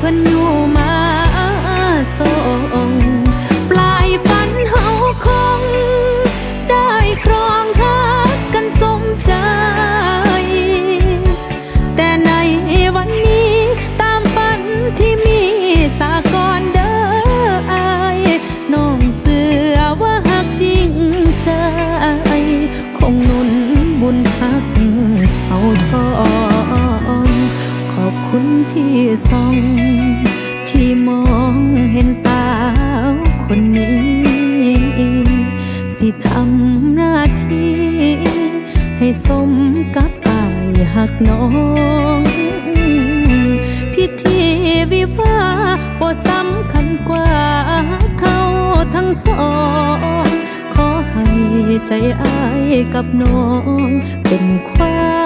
พิ่นอยู่มาส่งปลายฝันเฮาคง ได้ครองรักกันสมใจ แต่ในวันนี้ตามฝันที่มีสากรเด้ออายน้องเสือว่าหักจริงใจ คงนุนบุญหัก ที่ส่อง ที่มองเห็นสาวคนนี้ สิทำหน้าที่ ให้สมกับอายหักน้อง พิธีวิวาบ่สำคัญกว่าเขาทั้งสองขอให้ใจอายกับน้องเป็นความ